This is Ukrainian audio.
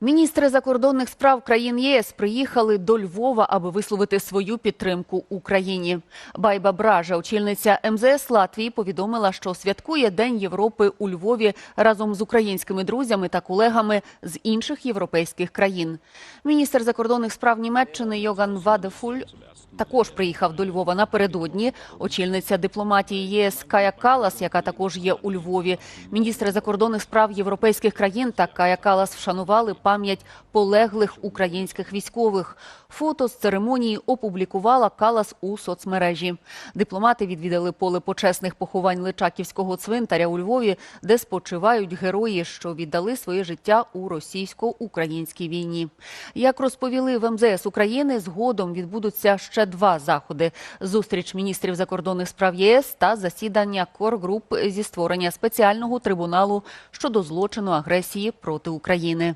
Міністри закордонних справ країн ЄС приїхали до Львова, аби висловити свою підтримку Україні. Байба Бража, очільниця МЗС Латвії, повідомила, що святкує День Європи у Львові разом з українськими друзями та колегами з інших європейських країн. Міністр закордонних справ Німеччини Йоган Вадефуль також приїхав до Львова напередодні. Очільниця дипломатії ЄС Кая Калас, яка також є у Львові. Міністри закордонних справ європейських країн та Кая Калас вшанували пам'ять полеглих українських військових. Фото з церемонії опублікувала Калас у соцмережі. Дипломати відвідали поле почесних поховань Личаківського цвинтаря у Львові, де спочивають герої, що віддали своє життя у російсько-українській війні. Як розповіли в МЗС України, згодом відбудуться ще два заходи: зустріч міністрів закордонних справ ЄС та засідання коргруп зі створення спеціального трибуналу щодо злочину агресії проти України.